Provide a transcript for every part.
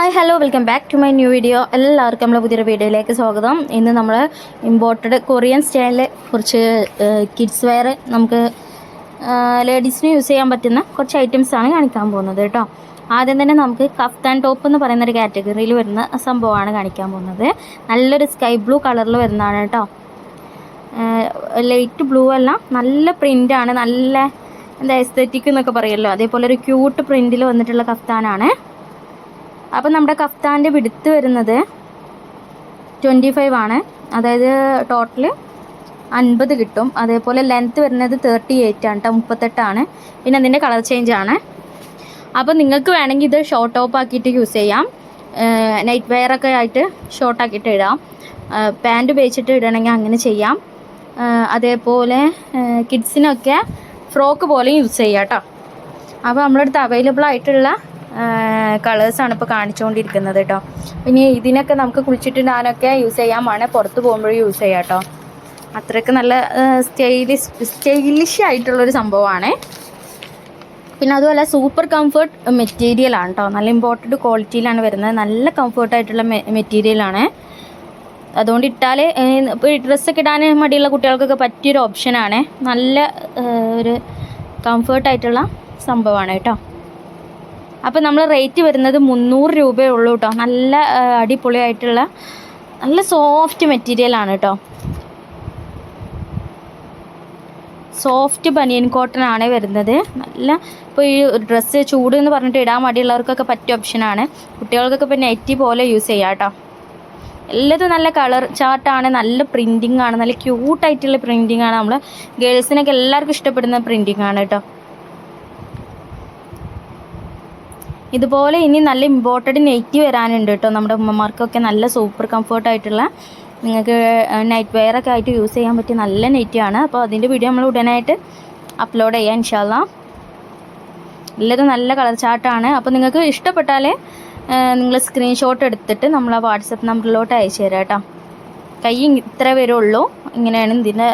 Hi hello welcome back to my new video എല്ലാവർക്കും നമ്മളെ പുതിയൊരു വീഡിയോയിലേക്ക് സ്വാഗതം. ഇന്ന് നമ്മൾ ഇമ്പോർട്ടഡ് കൊറിയൻ സ്റ്റൈലിൽ കുറച്ച് കിഡ്സ് വെയർ നമുക്ക് ലേഡീസിന് യൂസ് ചെയ്യാൻ പറ്റുന്ന കുറച്ച് ഐറ്റംസ് ആണ് കാണിക്കാൻ പോകുന്നത് കേട്ടോ. ആദ്യം തന്നെ നമുക്ക് കഫ്താൻ ടോപ്പ് എന്ന് പറയുന്ന ഒരു കാറ്റഗറിയിൽ വരുന്ന സംഭവമാണ് കാണിക്കാൻ പോകുന്നത്. നല്ലൊരു സ്കൈ ബ്ലൂ കളറിൽ വരുന്നതാണ് കേട്ടോ. ലൈറ്റ് ബ്ലൂ അല്ല നല്ല പ്രിന്റാണ് നല്ല എന്താ എസ്തെറ്റിക് എന്നൊക്കെ പറയുമല്ലോ അതേപോലെ ഒരു ക്യൂട്ട് പ്രിന്റിൽ വന്നിട്ടുള്ള കഫ്താനാണ് അപ്പം നമ്മുടെ കഫ്താന്റെ വിടുത്ത് വരുന്നത് ട്വന്റി ഫൈവ് ആണ്. അതായത് ടോട്ടൽ അൻപത് കിട്ടും. അതേപോലെ ലെങ്ത്ത് വരുന്നത് തേർട്ടി എയ്റ്റ് ആണ് കേട്ടോ മുപ്പത്തെട്ടാണ് പിന്നെ അതിന്റെ കളർ ചേഞ്ച് ആണ്. അപ്പോൾ നിങ്ങൾക്ക് വേണമെങ്കിൽ ഇത് ഷോർട്ട് ടോപ്പ് ആക്കിയിട്ട് യൂസ് ചെയ്യാം. നൈറ്റ് വെയർ ഒക്കെ ആയിട്ട് ഷോർട്ട് ആക്കിയിട്ട് ഇടാം. പാന്റ് ഉപയോഗിച്ചിട്ട് ഇടണമെങ്കിൽ അങ്ങനെ ചെയ്യാം. അതേപോലെ കിഡ്സിനൊക്കെ ഫ്രോക്ക് പോലെ യൂസ് ചെയ്യാം കേട്ടോ അപ്പോൾ നമ്മളടുത്ത് അവൈലബിൾ ആയിട്ടുള്ള കളേഴ്സാണ് ഇപ്പോൾ കാണിച്ചുകൊണ്ടിരിക്കുന്നത് കേട്ടോ. പിന്നെ ഇതിനൊക്കെ നമുക്ക് കുളിച്ചിട്ടിടാനൊക്കെ യൂസ് ചെയ്യാമാണ് പുറത്ത് പോകുമ്പോഴും യൂസ് ചെയ്യാം കേട്ടോ. അത്രയ്ക്ക് നല്ല സ്റ്റൈലിഷ് സ്റ്റൈലിഷ് ആയിട്ടുള്ളൊരു സംഭവമാണ്. പിന്നെ അതുപോലെ സൂപ്പർ കംഫർട്ട് മെറ്റീരിയലാണ് കേട്ടോ. നല്ല ഇമ്പോർട്ടന്റ് ക്വാളിറ്റിയിലാണ് വരുന്നത്. നല്ല കംഫർട്ട് ആയിട്ടുള്ള മെറ്റീരിയലാണ് അതുകൊണ്ട് ഇട്ടാൽ ഇപ്പോൾ ഡ്രസ്സൊക്കെ ഇടാൻ മടിയുള്ള കുട്ടികൾക്കൊക്കെ പറ്റിയൊരു ഓപ്ഷനാണ് നല്ല ഒരു കംഫർട്ടായിട്ടുള്ള സംഭവമാണ് കേട്ടോ. അപ്പോൾ നമ്മൾ റേറ്റ് വരുന്നത് മുന്നൂറ് രൂപയേ ഉള്ളൂ കേട്ടോ നല്ല അടിപൊളിയായിട്ടുള്ള നല്ല സോഫ്റ്റ് മെറ്റീരിയലാണ് കേട്ടോ സോഫ്റ്റ് ബനിയൻ കോട്ടൺ ആണ് വരുന്നത്. നല്ല ഇപ്പോൾ ഈ ഡ്രസ്സ് ചൂട് എന്ന് പറഞ്ഞിട്ട് ഇടാൻ മടിയുള്ളവർക്കൊക്കെ പറ്റിയ ഓപ്ഷനാണ് കുട്ടികൾക്കൊക്കെ ഇപ്പോൾ നെറ്റി പോലെ യൂസ് ചെയ്യാം കേട്ടോ എല്ലാതും നല്ല കളർ ചാർട്ടാണ് നല്ല പ്രിന്റിംഗ് ആണ് നല്ല ക്യൂട്ടായിട്ടുള്ള പ്രിന്റിംഗ് ആണ്. നമ്മൾ ഗേൾസിനൊക്കെ എല്ലാവർക്കും ഇഷ്ടപ്പെടുന്ന പ്രിന്റിംഗ് ആണ് കേട്ടോ ഇതുപോലെ ഇനി നല്ല ഇമ്പോർട്ടഡ് നൈറ്റി വരാനുണ്ട് കേട്ടോ നമ്മുടെ ഉമ്മമാർക്കൊക്കെ നല്ല സൂപ്പർ കംഫർട്ടായിട്ടുള്ള നിങ്ങൾക്ക് നൈറ്റ് വെയർ ഒക്കെ ആയിട്ട് യൂസ് ചെയ്യാൻ പറ്റിയ നല്ല നെറ്റാണ് അപ്പോൾ അതിന്റെ വീഡിയോ നമ്മൾ ഉടനായിട്ട് അപ്ലോഡ് ചെയ്യാം ഇൻഷാല്ല എല്ലാതും നല്ല കളർ ചാർട്ടാണ് അപ്പോൾ നിങ്ങൾക്ക് ഇഷ്ടപ്പെട്ടാൽ നിങ്ങൾ സ്ക്രീൻഷോട്ട് എടുത്തിട്ട് നമ്മൾ ആ വാട്സപ്പ് നമ്പറിലോട്ട് അയച്ചു തരാം കേട്ടോ കൈ ഇത്ര വരുള്ളൂ ഇങ്ങനെയാണ് ഇതിന്റെ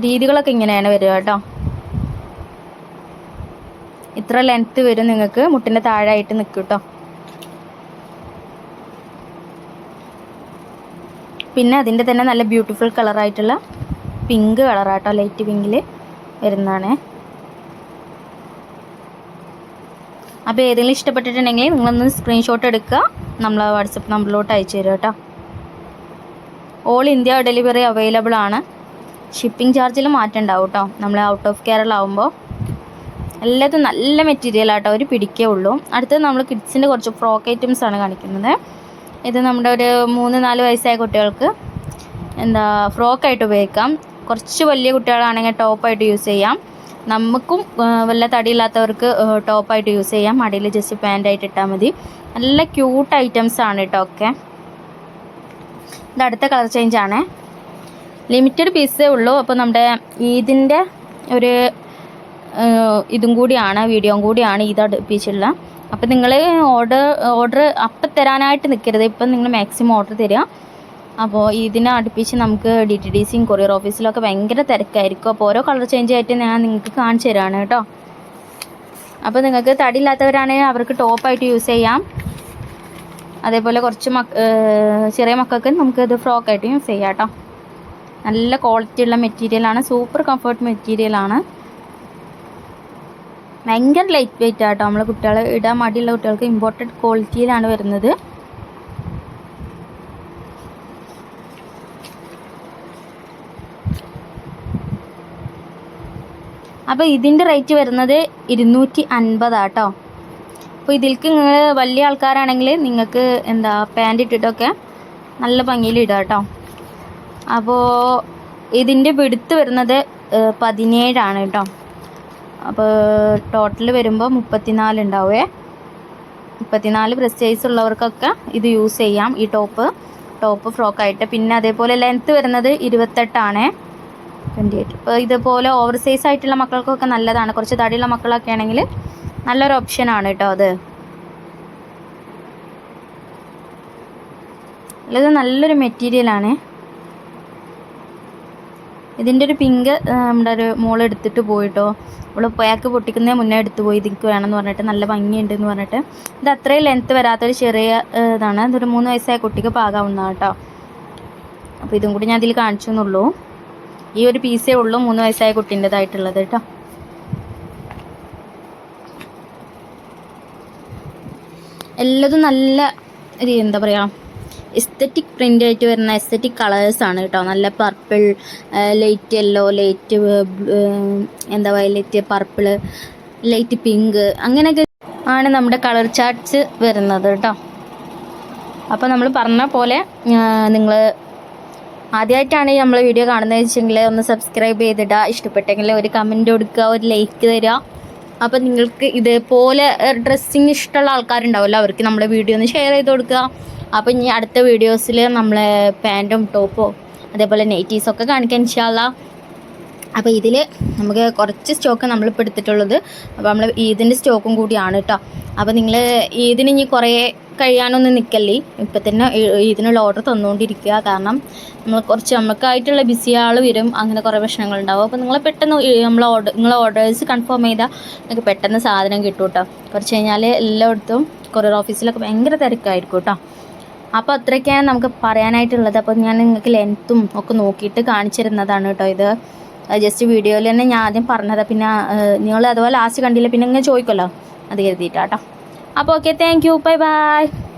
രീതികളൊക്കെ ഇങ്ങനെയാണ് വരിക കേട്ടോ ഇത്ര ലെങ്ത്ത് വരും നിങ്ങൾക്ക്. മുട്ടിന്റെ താഴെയായിട്ട് നിൽക്കും കേട്ടോ പിന്നെ അതിന്റെ തന്നെ നല്ല ബ്യൂട്ടിഫുൾ കളറായിട്ടുള്ള പിങ്ക് കളറാട്ടോ ലൈറ്റ് പിങ്കിൽ വരുന്നതാണ്. അപ്പോൾ ഏതെങ്കിലും ഇഷ്ടപ്പെട്ടിട്ടുണ്ടെങ്കിൽ നിങ്ങളൊന്ന് സ്ക്രീൻഷോട്ട് എടുക്കുക. നമ്മൾ വാട്സപ്പ് നമ്പറിലോട്ട് അയച്ചു തരും കേട്ടോ ഓൾ ഇന്ത്യ ഡെലിവറി അവൈലബിൾ ആണ്. ഷിപ്പിംഗ് ചാർജിൽ മാറ്റം ഉണ്ടാവും കേട്ടോ നമ്മൾ ഔട്ട് ഓഫ് കേരള ആവുമ്പോൾ എല്ലാതും നല്ല മെറ്റീരിയൽ ആട്ടോ ഒരു പിടിക്കേ ഉള്ളൂ. അടുത്തത് നമ്മൾ കിഡ്സിന്റെ കുറച്ച് ഫ്രോക്ക് ഐറ്റംസ് ആണ് കാണിക്കുന്നത്. ഇത് നമ്മുടെ ഒരു മൂന്ന് നാല് വയസ്സായ കുട്ടികൾക്ക് എന്താ ഫ്രോക്കായിട്ട് ഉപയോഗിക്കാം. കുറച്ച് വലിയ കുട്ടികളാണെങ്കിൽ ടോപ്പായിട്ട് യൂസ് ചെയ്യാം. നമുക്കും വല്ല തടിയില്ലാത്തവർക്ക് ടോപ്പായിട്ട് യൂസ് ചെയ്യാം. അടിയിൽ ജസ്റ്റ് പാന്റായിട്ട് ഇട്ടാൽ മതി. നല്ല ക്യൂട്ട് ഐറ്റംസ് ആണ് കേട്ടോ ഒക്കെ. ഇത് അടുത്ത കളർ ചേഞ്ച് ആണ്. ലിമിറ്റഡ് പീസേ ഉള്ളൂ. അപ്പോൾ നമ്മുടെ ഈദിന്റെ ഒരു ഇതും കൂടിയാണ് വീഡിയോയും കൂടിയാണ് ഇത് അടുപ്പിച്ചുള്ള. അപ്പോൾ നിങ്ങൾ ഓർഡർ ഓർഡർ അപ്പം തരാനായിട്ട് നിൽക്കരുത് ഇപ്പം നിങ്ങൾ മാക്സിമം ഓർഡർ തരിക. അപ്പോൾ ഇതിനെ അടുപ്പിച്ച് നമുക്ക് ഡി ടി ഡി സിയും കൊറിയർ ഓഫീസിലൊക്കെ ഭയങ്കര തിരക്കായിരിക്കും. അപ്പോൾ ഓരോ കളർ ചേഞ്ച് ആയിട്ട് ഞാൻ നിങ്ങൾക്ക് കാണിച്ചു തരാണ് കേട്ടോ. അപ്പോൾ നിങ്ങൾക്ക് തടിയില്ലാത്തവരാണെങ്കിൽ അവർക്ക് ടോപ്പായിട്ട് യൂസ് ചെയ്യാം. അതേപോലെ കുറച്ച് മക്ക ചെറിയ മക്കൾക്ക് നമുക്ക് ഇത് ഫ്രോക്കായിട്ട് യൂസ് ചെയ്യാം കേട്ടോ. നല്ല ക്വാളിറ്റി ഉള്ള മെറ്റീരിയലാണ് സൂപ്പർ കംഫർട്ട് മെറ്റീരിയലാണ് ഭയങ്കര ലൈറ്റ് വെയിറ്റ് ആട്ടോ. നമ്മൾ കുട്ടികൾ ഇടാൻ മടിയുള്ള കുട്ടികൾക്ക് ഇമ്പോർട്ടന്റ് ക്വാളിറ്റിയിലാണ് വരുന്നത്. അപ്പോൾ ഇതിന്റെ റേറ്റ് വരുന്നത് ഇരുന്നൂറ്റി അൻപതാട്ടോ അപ്പോൾ ഇതിൽക്ക് നിങ്ങൾ വലിയ ആൾക്കാരാണെങ്കിൽ നിങ്ങൾക്ക് എന്താ പാന്റ് ഇട്ടിട്ടൊക്കെ നല്ല ഭംഗിയിൽ ഇടാം കേട്ടോ അപ്പോൾ ഇതിന്റെ വിടുത്ത് വരുന്നത് പതിനേഴാണ് കേട്ടോ. അപ്പോൾ ടോട്ടൽ വരുമ്പോൾ മുപ്പത്തിനാല് ഉണ്ടാവേ. മുപ്പത്തിനാല് ബ്രസ്റ്റ് സൈസ് ഉള്ളവർക്കൊക്കെ ഇത് യൂസ് ചെയ്യാം ഈ ടോപ്പ് ടോപ്പ് ഫ്രോക്കായിട്ട് പിന്നെ അതേപോലെ ലെങ്ത്ത് വരുന്നത് ഇരുപത്തെട്ടാണേ. ട്വന്റി എയ്റ്റ് ഇപ്പോൾ ഇതുപോലെ ഓവർ സൈസ് ആയിട്ടുള്ള മക്കൾക്കൊക്കെ നല്ലതാണ്. കുറച്ച് തടിയുള്ള മക്കളൊക്കെ ആണെങ്കിൽ നല്ലൊരു ഓപ്ഷനാണ് കേട്ടോ അത്. ഇത് നല്ലൊരു മെറ്റീരിയലാണ് ഇതിന്റെ ഒരു പിങ്ക് നമ്മുടെ ഒരു മോൾ എടുത്തിട്ട് പോയിട്ടോ. അവൾ പാക്ക് പൊട്ടിക്കുന്നതിന് മുന്നേ എടുത്തു പോയി ഇതിക്ക് വേണമെന്ന് പറഞ്ഞിട്ട് നല്ല ഭംഗിയുണ്ട് എന്ന് പറഞ്ഞിട്ട്. ഇത് അത്രയും ലെങ്ത്ത് വരാത്തൊരു ചെറിയ ഇതാണ്. ഇതൊരു മൂന്ന് വയസ്സായ കുട്ടിക്ക് പാകാവുന്നതാണ് കേട്ടോ. അപ്പോൾ ഇതും കൂടി ഞാൻ അതിൽ കാണിച്ചു എന്നുള്ളൂ. ഈ ഒരു പീസേ ഉള്ളൂ മൂന്ന് വയസ്സായ കുട്ടീന്റെതായിട്ടുള്ളത് കേട്ടോ. എല്ലാതും നല്ല എന്താ പറയുക എസ്തറ്റിക് പ്രിന്റ് ആയിട്ട് വരുന്ന എസ്തറ്റിക് കളേഴ്സാണ് കേട്ടോ. നല്ല പർപ്പിൾ ലൈറ്റ് യെല്ലോ ലൈറ്റ് എന്താ വയലറ്റ് പർപ്പിൾ ലൈറ്റ് പിങ്ക് അങ്ങനെയൊക്കെ ആണ് നമ്മുടെ കളർ ചാർട്ട്സ് വരുന്നത് കേട്ടോ. അപ്പോൾ നമ്മൾ പറഞ്ഞ പോലെ നിങ്ങൾ ആദ്യമായിട്ടാണ് നമ്മൾ വീഡിയോ കാണുന്നത് വെച്ചെങ്കിൽ ഒന്ന് സബ്സ്ക്രൈബ് ചെയ്തിടുക. ഇഷ്ടപ്പെട്ടെങ്കിൽ ഒരു കമന്റ് കൊടുക്കുക ഒരു ലൈക്ക് തരിക. അപ്പോൾ നിങ്ങൾക്ക് ഇതേപോലെ ഡ്രസ്സിങ് ഇഷ്ടമുള്ള ആൾക്കാരുണ്ടാവുമല്ലോ അവർക്ക് നമ്മുടെ വീഡിയോ ഒന്ന് ഷെയർ ചെയ്ത് കൊടുക്കുക. അപ്പം ഇനി അടുത്ത വീഡിയോസിൽ നമ്മളെ പാന്റും ടോപ്പോ അതേപോലെ നെറ്റീസൊക്കെ കാണിക്കാൻ ഇൻഷാല്ല അപ്പോൾ ഇതിൽ നമുക്ക് കുറച്ച് സ്റ്റോക്ക് നമ്മളിപ്പോൾ എടുത്തിട്ടുള്ളത്. അപ്പോൾ നമ്മൾ ഈദിന്റെ സ്റ്റോക്കും കൂടിയാണ് കേട്ടോ. അപ്പോൾ നിങ്ങൾ ഈദിന് ഇനി കുറേ കഴിയാനൊന്നും നിൽക്കല്ലേ ഇപ്പം തന്നെ ഈദിനുള്ള ഓർഡർ തന്നുകൊണ്ടിരിക്കുക കാരണം നമ്മൾ കുറച്ച് നമുക്കായിട്ടുള്ള ബിസി ആൾ വരും. അങ്ങനെ കുറേ പ്രശ്നങ്ങളുണ്ടാവും. അപ്പോൾ നിങ്ങൾ പെട്ടെന്ന് നമ്മൾ ഓർഡർ നിങ്ങൾ ഓർഡേഴ്സ് കൺഫേം ചെയ്താൽ നിങ്ങൾക്ക് പെട്ടെന്ന് സാധനം കിട്ടും കേട്ടോ. കുറച്ച് കഴിഞ്ഞാൽ എല്ലായിടത്തും കൊറിയർ ഓഫീസിലൊക്കെ ഭയങ്കര തിരക്കായിരിക്കും കേട്ടോ. അപ്പോൾ അത്രയൊക്കെയാണ് നമുക്ക് പറയാനായിട്ടുള്ളത്. അപ്പോൾ ഞാൻ നിങ്ങൾക്ക് ലെങ്ത്തും ഒക്കെ നോക്കിയിട്ട് കാണിച്ചിരുന്നതാണ് കേട്ടോ ഇത്. ജസ്റ്റ് വീഡിയോയിൽ തന്നെ ഞാൻ ആദ്യം പറഞ്ഞത്. പിന്നെ നിങ്ങൾ അതുപോലെ ലാസ്റ്റ് കണ്ടില്ല പിന്നെ ഇങ്ങനെ ചോദിക്കുമല്ലോ അത് കരുതിയിട്ടാട്ടോ. അപ്പോൾ okay thank you bye bye